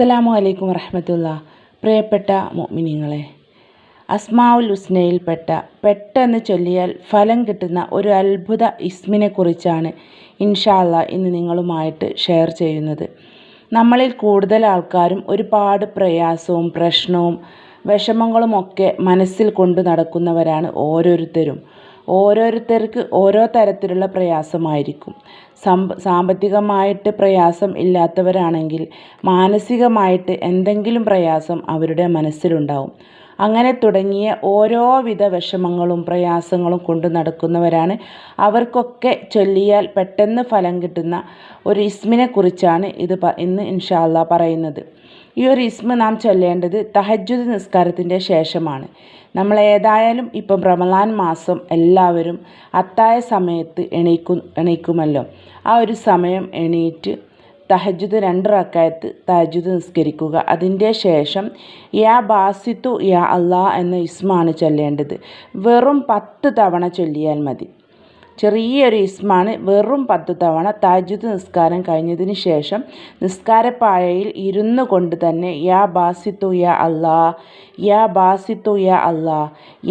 അസ്സലാമു അലൈക്കും വറഹമത്തുള്ള. പ്രിയപ്പെട്ട മോമിനിങ്ങളെ അസ്മാവുൽ ഹുസ്നയിൽപ്പെട്ട പെട്ടെന്ന് ചൊല്ലിയാൽ ഫലം കിട്ടുന്ന ഒരു അത്ഭുത ഇസ്മിനെക്കുറിച്ചാണ് ഇൻഷാല്ല ഇന്ന് നിങ്ങളുമായിട്ട് ഷെയർ ചെയ്യുന്നത്. നമ്മളിൽ കൂടുതൽ ആൾക്കാരും ഒരുപാട് പ്രയാസവും പ്രശ്നവും വിഷമങ്ങളുമൊക്കെ മനസ്സിൽ കൊണ്ടു നടക്കുന്നവരാണ് ഓരോരുത്തരും. ഓരോരുത്തർക്ക് ഓരോ തരത്തിലുള്ള പ്രയാസമായിരിക്കും. സമ്പ സാമ്പത്തികമായിട്ട് പ്രയാസം ഇല്ലാത്തവരാണെങ്കിൽ മാനസികമായിട്ട് എന്തെങ്കിലും പ്രയാസം അവരുടെ മനസ്സിലുണ്ടാവും. അങ്ങനെ തുടങ്ങിയ ഓരോവിധ വിഷമങ്ങളും പ്രയാസങ്ങളും കൊണ്ട് നടക്കുന്നവരാണ്. അവർക്കൊക്കെ ചൊല്ലിയാൽ പെട്ടെന്ന് ഫലം കിട്ടുന്ന ഒരു ഇസ്മിനെ കുറിച്ചാണ് ഇത് ഇന്ന് ഇൻഷാല്ല പറയുന്നത്. ഈ ഒരു ഇസ്മ നാം ചൊല്ലേണ്ടത് തഹജ്ജുദ് നിസ്കാരത്തിന്റെ ശേഷമാണ്. നമ്മൾ ഏതായാലും ഇപ്പം റമലാൻ മാസം എല്ലാവരും അത്തായ സമയത്ത് എണീക്കും എണീക്കുമല്ലോ. ആ ഒരു സമയം എണീറ്റ് തഹജ്ജുദ് രണ്ട് റക്കായത്ത് തഹജ്ജുദ് നിസ്കരിക്കുക. അതിന്റെ ശേഷം യാ ബാസിത്തു യാ അള്ളാ എന്ന ഇസ്മാണ് ചൊല്ലേണ്ടത്. വെറും പത്ത് തവണ ചൊല്ലിയാൽ മതി. ചെറിയൊരു ഇസ്മാണ്. വെറും പത്ത് തവണ താജുദ് നിസ്കാരം കഴിഞ്ഞതിന് ശേഷം നിസ്കാരപ്പായയിൽ ഇരുന്നു കൊണ്ട് തന്നെ യാ ബാസിത്തു യാ അല്ലാ യാ ബാസിത്തു യാ അല്ലാ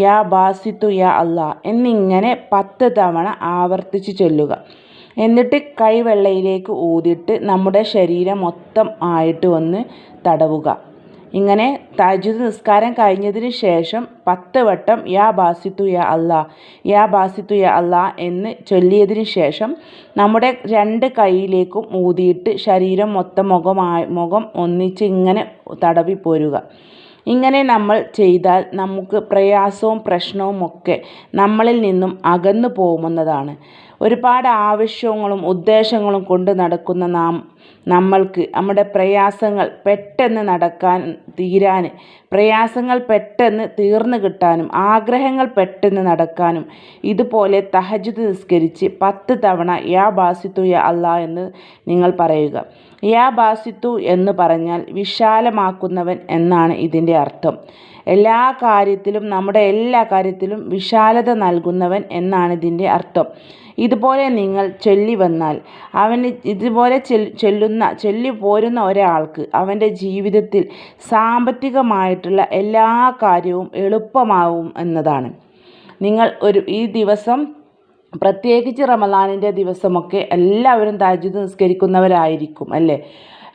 യാ ബാസിത്തു യാ അല്ലാ എന്നിങ്ങനെ പത്ത് തവണ ആവർത്തിച്ച് ചൊല്ലുക. എന്നിട്ട് കൈവെള്ളയിലേക്ക് ഊതിയിട്ട് നമ്മുടെ ശരീരം മൊത്തം ആയിട്ട് ഒന്ന് തടവുക. ഇങ്ങനെ തജുദ് നിസ്കാരം കഴിഞ്ഞതിന് ശേഷം പത്ത് വട്ടം യാ ബാസിത്തു യാ അല്ലാ യാ ബാസിത്തു യാ അല്ലാ എന്ന് ചൊല്ലിയതിന് ശേഷം നമ്മുടെ രണ്ട് കൈയിലേക്കും ഊതിയിട്ട് ശരീരം മൊത്തം മുഖമായി മുഖം ഒന്നിച്ച് ഇങ്ങനെ തടവി പോരുക. ഇങ്ങനെ നമ്മൾ ചെയ്താൽ നമുക്ക് പ്രയാസവും പ്രശ്നവും ഒക്കെ നമ്മളിൽ നിന്നും അകന്നു പോകുമെന്നതാണ്. ഒരുപാട് ആവശ്യങ്ങളും ഉദ്ദേശങ്ങളും കൊണ്ട് നടക്കുന്ന നാം നമ്മൾക്ക് നമ്മുടെ പ്രയാസങ്ങൾ പെട്ടെന്ന് നടക്കാൻ തീരാൻ പ്രയാസങ്ങൾ പെട്ടെന്ന് തീർന്നു കിട്ടാനും ആഗ്രഹങ്ങൾ പെട്ടെന്ന് നടക്കാനും ഇതുപോലെ തഹജുദ് നിസ്കരിച്ച് പത്ത് തവണ യാ ബാസിത്തു യാ അല്ല എന്ന് നിങ്ങൾ പറയുക. യാ ബാസിത്തു എന്ന് പറഞ്ഞാൽ വിശാലമാക്കുന്നവൻ എന്നാണ് ഇതിന്റെ അർത്ഥം. എല്ലാ കാര്യത്തിലും നമ്മുടെ എല്ലാ കാര്യത്തിലും വിശാലത നൽകുന്നവൻ എന്നാണ് ഇതിന്റെ അർത്ഥം. ഇതുപോലെ നിങ്ങൾ ചൊല്ലി വന്നാൽ അവന് ഇതുപോലെ ചൊല്ലുന്ന ചൊല്ലി പോരുന്ന ഒരാൾക്ക് അവന്റെ ജീവിതത്തിൽ സാമ്പത്തികമായിട്ടുള്ള എല്ലാ കാര്യവും എളുപ്പമാവും എന്നതാണ്. നിങ്ങൾ ഒരു ഈ ദിവസം പ്രത്യേകിച്ച് റമദാനിന്റെ ദിവസമൊക്കെ എല്ലാവരും താജ്ജുദ് നിസ്കരിക്കുന്നവരായിരിക്കും അല്ലേ?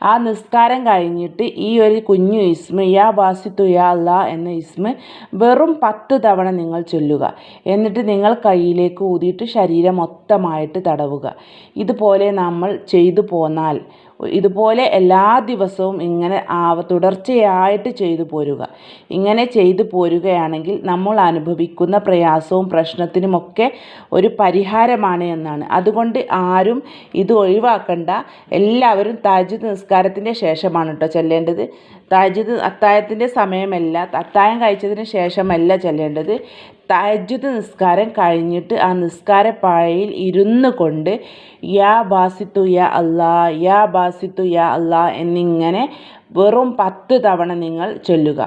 ആ നിസ്കാരം കഴിഞ്ഞിട്ട് ഈ ഒരു കുഞ്ഞു ഇസ്മ യാ ബാസിത്തു യാ അല്ലാ എന്ന ഇസ്മ വെറും പത്ത് തവണ നിങ്ങൾ ചൊല്ലുക. എന്നിട്ട് നിങ്ങൾ കയ്യിലേക്ക് ഊതിയിട്ട് ശരീരം മൊത്തമായിട്ട് തടവുക. ഇതുപോലെ നമ്മൾ ചെയ്തു പോന്നാൽ ഇതുപോലെ എല്ലാ ദിവസവും ഇങ്ങനെ ആവ തുടർച്ചയായിട്ട് ചെയ്തു പോരുക. ഇങ്ങനെ ചെയ്തു പോരുകയാണെങ്കിൽ നമ്മൾ അനുഭവിക്കുന്ന പ്രയാസവും പ്രശ്നത്തിനുമൊക്കെ ഒരു പരിഹാരമാണ് എന്നാണ്. അതുകൊണ്ട് ആരും ഇത് ഒഴിവാക്കണ്ട. എല്ലാവരും താജ് നിസ്കാരത്തിന്റെ ശേഷമാണ് കേട്ടോ ചെല്ലേണ്ടത്. താജുദ് അത്തായത്തിന്റെ സമയമല്ല. അത്തായം കഴിച്ചതിന് ശേഷമല്ല ചെല്ലേണ്ടത്. തഹജ്ജുദ് നിസ്കാരം കഴിഞ്ഞിട്ട് ആ നിസ്കാര പായയിൽ ഇരുന്ന് കൊണ്ട് യാ ബാസിത്തു യാ അല്ലാ യാ ബാസിത്തു യാ അല്ലാ എന്നിങ്ങനെ വെറും പത്ത് തവണ നിങ്ങൾ ചൊല്ലുക.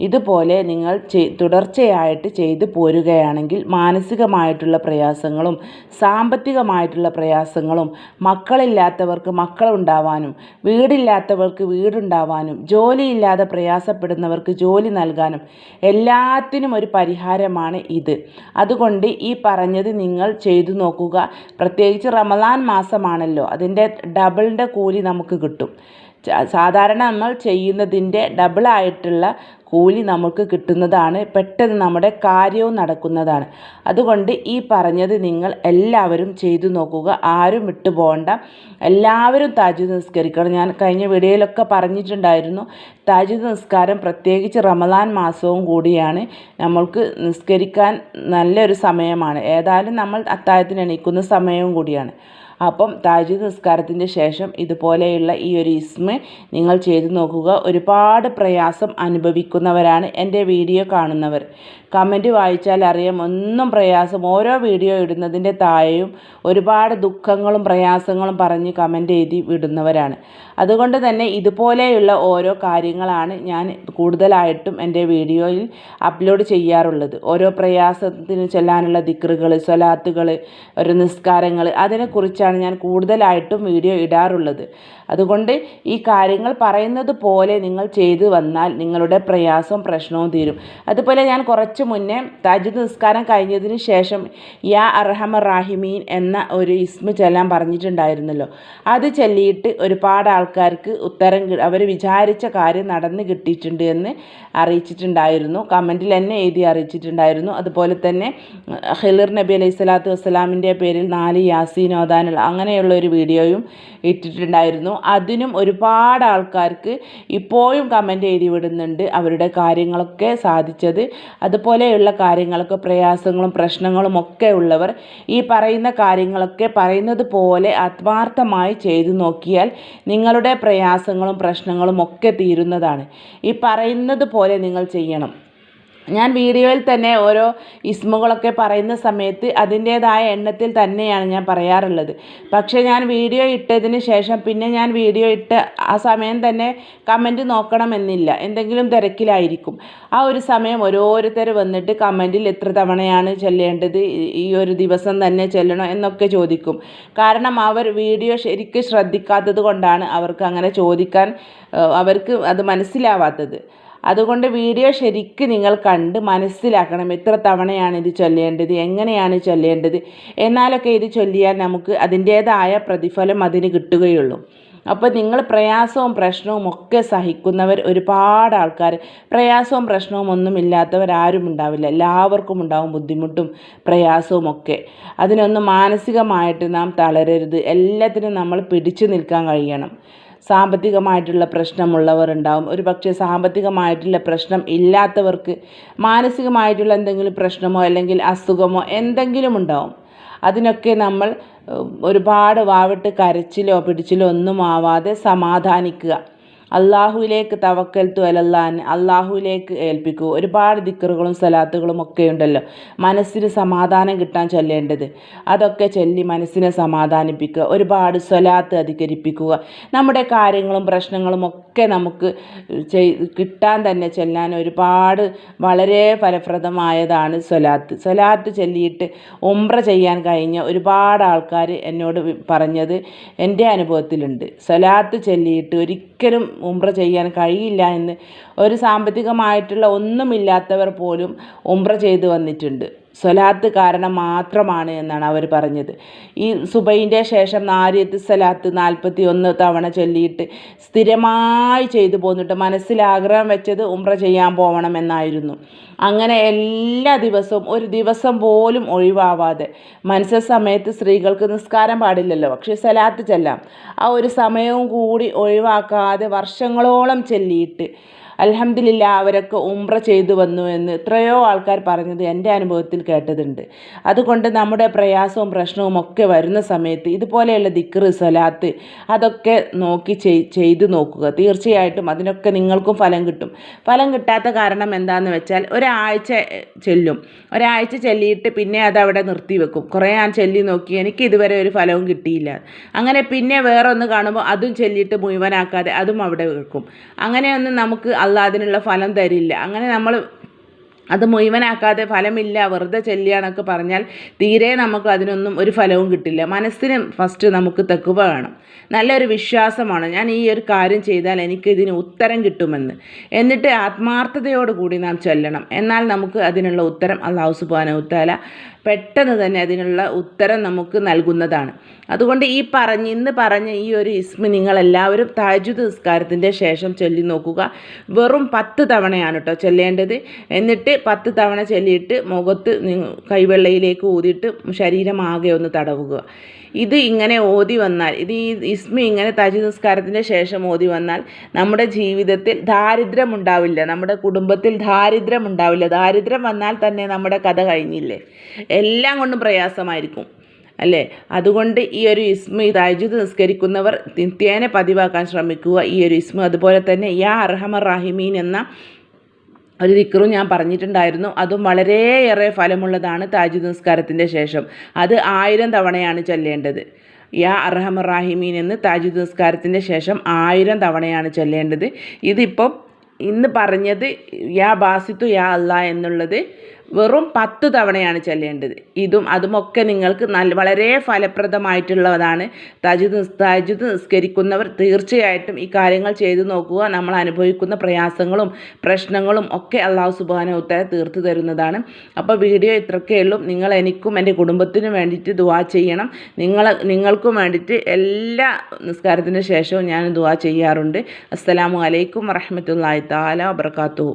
ഇതുപോലെ നിങ്ങൾ തുടർച്ചയായിട്ട് ചെയ്തു പോരുകയാണെങ്കിൽ മാനസികമായിട്ടുള്ള പ്രയാസങ്ങളും സാമ്പത്തികമായിട്ടുള്ള പ്രയാസങ്ങളും മക്കളില്ലാത്തവർക്ക് മക്കളുണ്ടാവാനും വീടില്ലാത്തവർക്ക് വീടുണ്ടാവാനും ജോലിയില്ലാതെ പ്രയാസപ്പെടുന്നവർക്ക് ജോലി നൽകാനും എല്ലാത്തിനും ഒരു പരിഹാരമാണ് ഇത്. അതുകൊണ്ട് ഈ പറഞ്ഞത് നിങ്ങൾ ചെയ്തു നോക്കുക. പ്രത്യേകിച്ച് റമദാൻ മാസമാണല്ലോ. അതിന്റെ ഡബിളിന്റെ കൂലി നമുക്ക് കിട്ടും. സാധാരണ നമ്മൾ ചെയ്യുന്നതിന്റെ ഡബിളായിട്ടുള്ള കൂലി നമുക്ക് കിട്ടുന്നതാണ്. പെട്ടെന്ന് നമ്മുടെ കാര്യവും നടക്കുന്നതാണ്. അതുകൊണ്ട് ഈ പറഞ്ഞത് നിങ്ങൾ എല്ലാവരും ചെയ്തു നോക്കുക. ആരും വിട്ടു പോകണ്ട എല്ലാവരും താജു നിസ്കരിക്കണം. ഞാൻ കഴിഞ്ഞ വീഡിയോയിലൊക്കെ പറഞ്ഞിട്ടുണ്ടായിരുന്നു. താജു നിസ്കാരം പ്രത്യേകിച്ച് റമദാൻ മാസവും കൂടിയാണ്. നമ്മൾക്ക് നിസ്കരിക്കാൻ നല്ലൊരു സമയമാണ്. ഏതായാലും നമ്മൾ അത്താഴത്തിന് എണീക്കുന്ന സമയവും കൂടിയാണ്. അപ്പം താജ് നിസ്കാരത്തിന്റെ ശേഷം ഇതുപോലെയുള്ള ഈ ഒരു ഇസ്മ നിങ്ങൾ ചെയ്തു നോക്കുക. ഒരുപാട് പ്രയാസം അനുഭവിക്കുന്നവരാണ് എന്റെ വീഡിയോ കാണുന്നവർ. കമന്റ് വായിച്ചാൽ അറിയാം ഒന്നും പ്രയാസം. ഓരോ വീഡിയോ ഇടുന്നതിന്റെ താഴെയും ഒരുപാട് ദുഃഖങ്ങളും പ്രയാസങ്ങളും പറഞ്ഞ് കമന്റ് എഴുതി വിടുന്നവരാണ്. അതുകൊണ്ട് തന്നെ ഇതുപോലെയുള്ള ഓരോ കാര്യങ്ങളാണ് ഞാൻ കൂടുതലായിട്ടും എന്റെ വീഡിയോയിൽ അപ്ലോഡ് ചെയ്യാറുള്ളത്. ഓരോ പ്രയാസത്തിന് ചെല്ലാനുള്ള ദിക്റുകൾ സ്വലാത്തുകൾ ഓരോ നിസ്കാരങ്ങൾ അതിനെക്കുറിച്ചാണ് ഞാൻ കൂടുതലായിട്ടും വീഡിയോ ഇടാറുള്ളത്. അതുകൊണ്ട് ഈ കാര്യങ്ങൾ പറയുന്നത് പോലെ നിങ്ങൾ ചെയ്തു വന്നാൽ നിങ്ങളുടെ പ്രയാസവും പ്രശ്നവും തീരും. അതുപോലെ ഞാൻ കുറച്ച് മുന്നേ താജുദ് നിസ്കാരം കഴിഞ്ഞതിന് ശേഷം യാ അർഹമ റാഹിമീൻ എന്ന ഒരു ഇസ്മ ചെല്ലാൻ പറഞ്ഞിട്ടുണ്ടായിരുന്നല്ലോ. അത് ചൊല്ലിയിട്ട് ഒരുപാട് ആൾക്കാർക്ക് ഉത്തരം അവർ വിചാരിച്ച കാര്യം നടന്ന് കിട്ടിയിട്ടുണ്ട് എന്ന് അറിയിച്ചിട്ടുണ്ടായിരുന്നു. കമന്റിൽ തന്നെ എഴുതി അറിയിച്ചിട്ടുണ്ടായിരുന്നു. അതുപോലെ തന്നെ ഖിലിർ നബി അലൈഹി സ്വലാത്തു വസ്സലാമിന്റെ പേരിൽ നാല് യാസീൻ ഓതാനുള്ള അങ്ങനെയുള്ള ഒരു വീഡിയോയും ഇട്ടിട്ടുണ്ടായിരുന്നു. അതിനും ഒരുപാട് ആൾക്കാർക്ക് ഇപ്പോഴും കമന്റ് എഴുതി വിടുന്നുണ്ട് അവരുടെ കാര്യങ്ങളൊക്കെ സാധിച്ചത്. അതുപോലെയുള്ള കാര്യങ്ങളൊക്കെ പ്രയാസങ്ങളും പ്രശ്നങ്ങളും ഒക്കെ ഉള്ളവർ ഈ പറയുന്ന കാര്യങ്ങളൊക്കെ പറയുന്നത് പോലെ ആത്മാർത്ഥമായി ചെയ്തു നോക്കിയാൽ നിങ്ങളുടെ പ്രയാസങ്ങളും പ്രശ്നങ്ങളും ഒക്കെ തീരുന്നതാണ്. ഈ പറയുന്നത് പോലെ നിങ്ങൾ ചെയ്യണം. ഞാൻ വീഡിയോയിൽ തന്നെ ഓരോ ഇസ്മുകളൊക്കെ പറയുന്ന സമയത്ത് അതിന്റേതായ എണ്ണത്തിൽ തന്നെയാണ് ഞാൻ പറയാറുള്ളത്. പക്ഷേ ഞാൻ വീഡിയോ ഇട്ടതിന് ശേഷം പിന്നെ ഞാൻ വീഡിയോ ഇട്ട് ആ സമയം തന്നെ കമന്റ് നോക്കണമെന്നില്ല. എന്തെങ്കിലും തിരക്കിലായിരിക്കും. ആ ഒരു സമയം ഓരോരുത്തർ വന്നിട്ട് കമന്റിൽ എത്ര തവണയാണ് ചെല്ലേണ്ടത്? ഈ ഒരു ദിവസം തന്നെ ചെല്ലണോ എന്നൊക്കെ ചോദിക്കും. കാരണം അവർ വീഡിയോ ശരിക്കും ശ്രദ്ധിക്കാത്തത് കൊണ്ടാണ് അവർക്ക് അങ്ങനെ ചോദിക്കാൻ അവർക്ക് അത് മനസ്സിലാവാത്തത്. അതുകൊണ്ട് വീഡിയോ ശരിക്കും നിങ്ങൾ കണ്ട് മനസ്സിലാക്കണം എത്ര തവണയാണ് ഇത് ചൊല്ലേണ്ടത് എങ്ങനെയാണ് ചൊല്ലേണ്ടത്. എന്നാലൊക്കെ ഇത് ചൊല്ലിയാൽ നമുക്ക് അതിന്റേതായ പ്രതിഫലം അതിന് കിട്ടുകയുള്ളൂ. അപ്പോൾ നിങ്ങൾ പ്രയാസവും പ്രശ്നവും ഒക്കെ സഹിക്കുന്നവർ ഒരുപാട് ആൾക്കാർ. പ്രയാസവും പ്രശ്നവും ഒന്നും ഇല്ലാത്തവർ ആരും ഉണ്ടാവില്ല. എല്ലാവർക്കും ഉണ്ടാവും ബുദ്ധിമുട്ടും പ്രയാസവും ഒക്കെ. അതിനൊന്നും മാനസികമായിട്ട് നാം തളരരുത്. എല്ലാത്തിനും നമ്മൾ പിടിച്ചു നിൽക്കാൻ കഴിയണം. സാമ്പത്തികമായിട്ടുള്ള പ്രശ്നമുള്ളവർ ഉണ്ടാവും ഒരു പക്ഷേ സാമ്പത്തികമായിട്ടുള്ള പ്രശ്നം ഇല്ലാത്തവർക്ക് മാനസികമായിട്ടുള്ള എന്തെങ്കിലും പ്രശ്നമോ അല്ലെങ്കിൽ അസുഖമോ എന്തെങ്കിലും ഉണ്ടാവും. അതിനൊക്കെ നമ്മൾ ഒരുപാട് വാവിട്ട് കരച്ചിലോ പിടിച്ചിലോ ഒന്നും ആവാതെ സമാധാനിക്കുക. അള്ളാഹുവിലേക്ക് തവക്കൽ അലല്ലാൻ അള്ളാഹുവിലേക്ക് ഏൽപ്പിക്കൂ. ഒരുപാട് ദിക്കറുകളും സലാത്തുകളും ഒക്കെ ഉണ്ടല്ലോ. മനസ്സിന് സമാധാനം കിട്ടാൻ ചൊല്ലേണ്ടത്. അതൊക്കെ ചൊല്ലി മനസ്സിനെ സമാധാനിപ്പിക്കുക. ഒരുപാട് സ്വലാത്ത് അധികരിപ്പിക്കുക. നമ്മുടെ കാര്യങ്ങളും പ്രശ്നങ്ങളും ഒക്കെ നമുക്ക് കിട്ടാൻ തന്നെ ചെല്ലാൻ ഒരുപാട് വളരെ ഫലപ്രദമായതാണ് സ്വലാത്ത്. സ്വലാത്ത് ചൊല്ലിയിട്ട് ഉംറ ചെയ്യാൻ കഴിഞ്ഞ ഒരുപാട് ആൾക്കാർ എന്നോട് പറഞ്ഞത് എന്റെ അനുഭവത്തിലുണ്ട്. സ്വലാത്ത് ചൊല്ലിയിട്ട് ഒരിക്കലും ഉംറ ചെയ്യാൻ കഴിയില്ല എന്ന് ഒരു സാമ്പത്തികമായിട്ടുള്ള ഒന്നുമില്ലാത്തവർ പോലും ഉംറ ചെയ്തു വന്നിട്ടുണ്ട്. സ്വലാത്ത് കാരണം മാത്രമാണ് എന്നാണ് അവർ പറഞ്ഞത്. ഈ സുബൈന്റെ ശേഷം നാരിയത്ത് സ്വലാത്ത് നാൽപ്പത്തി ഒന്ന് തവണ ചൊല്ലിയിട്ട് സ്ഥിരമായി ചെയ്തു പോന്നിട്ട് മനസ്സിൽ ആഗ്രഹം വെച്ചത് ഉംറ ചെയ്യാൻ പോകണം എന്നായിരുന്നു. അങ്ങനെ എല്ലാ ദിവസവും ഒരു ദിവസം പോലും ഒഴിവാവാതെ മനസ്സ സമയത്ത് സ്ത്രീകൾക്ക് നിസ്കാരം പാടില്ലല്ലോ. പക്ഷേ സ്വലാത്ത് ചെല്ലാം. ആ ഒരു സമയവും കൂടി ഒഴിവാക്കാതെ വർഷങ്ങളോളം ചെല്ലിയിട്ട് അലഹമ്മദില്ല അവരൊക്കെ ഉംറ ചെയ്തു വന്നു എന്ന് എത്രയോ ആൾക്കാർ പറഞ്ഞത് എന്റെ അനുഭവത്തിൽ കേട്ടതുണ്ട്. അതുകൊണ്ട് നമ്മുടെ പ്രയാസവും പ്രശ്നവും ഒക്കെ വരുന്ന സമയത്ത് ഇതുപോലെയുള്ള ദിക്ർ സ്വലാത്ത് അതൊക്കെ നോക്കി ചെയ്തു നോക്കുക. തീർച്ചയായിട്ടും അതിനൊക്കെ നിങ്ങൾക്കും ഫലം കിട്ടും. ഫലം കിട്ടാത്ത കാരണം എന്താണെന്ന് വെച്ചാൽ ഒരാഴ്ച ചെല്ലും. ഒരാഴ്ച ചെല്ലിയിട്ട് പിന്നെ അത് അവിടെ നിർത്തി വെക്കും. കുറേ ഞാൻ ചെല്ലി നോക്കി എനിക്ക് ഇതുവരെ ഒരു ഫലവും കിട്ടിയില്ല. അങ്ങനെ പിന്നെ വേറൊന്ന് കാണുമ്പോൾ അതും ചെല്ലിയിട്ട് മുഴുവനാക്കാതെ അതും അവിടെ വെക്കും. അങ്ങനെയൊന്നും നമുക്ക് അള്ളാഹ് അതിനുള്ള ഫലം തരില്ല. അങ്ങനെ നമ്മൾ അത് മുഴുവനാക്കാതെ ഫലമില്ല വെറുതെ ചെല്ലുകയാണെന്നൊക്കെ പറഞ്ഞാൽ തീരെ നമുക്ക് അതിനൊന്നും ഒരു ഫലവും കിട്ടില്ല. മനസ്സിന് ഫസ്റ്റ് നമുക്ക് തെക്കുവ വേണം. നല്ലൊരു വിശ്വാസമാണ്. ഞാൻ ഈ ഒരു കാര്യം ചെയ്താൽ എനിക്ക് ഇതിന് ഉത്തരം കിട്ടുമെന്ന്. എന്നിട്ട് ആത്മാർത്ഥതയോടുകൂടി നാം ചെല്ലണം. എന്നാൽ നമുക്ക് അതിനുള്ള ഉത്തരം അള്ളാഹു സുബാന ഉത്താല പെട്ടെന്ന് തന്നെ അതിനുള്ള ഉത്തരം നമുക്ക് നൽകുന്നതാണ്. അതുകൊണ്ട് ഈ പറഞ്ഞ് ഇന്ന് പറഞ്ഞ ഈ ഒരു ഇസ്മ നിങ്ങളെല്ലാവരും താജുദ് നിസ്കാരത്തിന്റെ ശേഷം ചൊല്ലി നോക്കുക. വെറും പത്ത് തവണയാണ് കേട്ടോ ചൊല്ലേണ്ടത്. എന്നിട്ട് പത്ത് തവണ ചൊല്ലിയിട്ട് മുഖത്ത് കൈവെള്ളയിലേക്ക് ഊതിയിട്ട് ആകെ ഒന്ന് തടവുക. ഇത് ഇങ്ങനെ ഓതി വന്നാൽ ഇത് ഈ ഇസ്മി ഇങ്ങനെ തജു നിസ്കാരത്തിന്റെ ശേഷം ഓതി വന്നാൽ നമ്മുടെ ജീവിതത്തിൽ ദാരിദ്ര്യം ഉണ്ടാവില്ല. നമ്മുടെ കുടുംബത്തിൽ ദാരിദ്ര്യം ഉണ്ടാവില്ല. ദാരിദ്ര്യം വന്നാൽ തന്നെ നമ്മുടെ കഥ കഴിഞ്ഞില്ലേ? എല്ലാം കൊണ്ടും പ്രയാസമായിരിക്കും അല്ലേ? അതുകൊണ്ട് ഈ ഒരു ഇസ്മ തഹജുദ് നിസ്കരിക്കുന്നവർ നിത്യേനെ പതിവാക്കാൻ ശ്രമിക്കുക. ഈ ഒരു ഇസ്മ അതുപോലെ തന്നെ യാ അർഹമർ റാഹിമീൻ എന്ന ഒരു ദിക്റും ഞാൻ പറഞ്ഞിട്ടുണ്ടായിരുന്നു. അതും വളരെയേറെ ഫലമുള്ളതാണ് താജ് നിസ്കാരത്തിന്റെ ശേഷം. അത് ആയിരം തവണയാണ് ചൊല്ലേണ്ടത്. യാ അർഹമർ റാഹിമീൻ എന്ന് താജുദ് നിസ്കാരത്തിന്റെ ശേഷം ആയിരം തവണയാണ് ചൊല്ലേണ്ടത്. ഇതിപ്പം ഇന്ന് പറഞ്ഞത് യാ ബാസിത്തു യാ അല്ല എന്നുള്ളത് വെറും പത്ത് തവണയാണ് ചെല്ലേണ്ടത്. ഇതും അതുമൊക്കെ നിങ്ങൾക്ക് നല്ല വളരെ ഫലപ്രദമായിട്ടുള്ളതാണ്. തജുദ് തജുദ് നിസ്കരിക്കുന്നവർ തീർച്ചയായിട്ടും ഈ കാര്യങ്ങൾ ചെയ്തു നോക്കുക. നമ്മൾ അനുഭവിക്കുന്ന പ്രയാസങ്ങളും പ്രശ്നങ്ങളും ഒക്കെ അള്ളാഹു സുബാന ഉത്തര തീർത്തു തരുന്നതാണ്. അപ്പോൾ വീഡിയോ ഇത്രയൊക്കെ ഉള്ളൂ. നിങ്ങൾ എനിക്കും എന്റെ കുടുംബത്തിനും വേണ്ടിയിട്ട് ദുവാ ചെയ്യണം. നിങ്ങൾ നിങ്ങൾക്കും വേണ്ടിയിട്ട് എല്ലാ നിസ്കാരത്തിന് ശേഷവും ഞാൻ ദുവാ ചെയ്യാറുണ്ട്. അസ്സലാമു അലൈക്കും വറഹമത്തല്ലാഹി താല വബർക്കാത്തു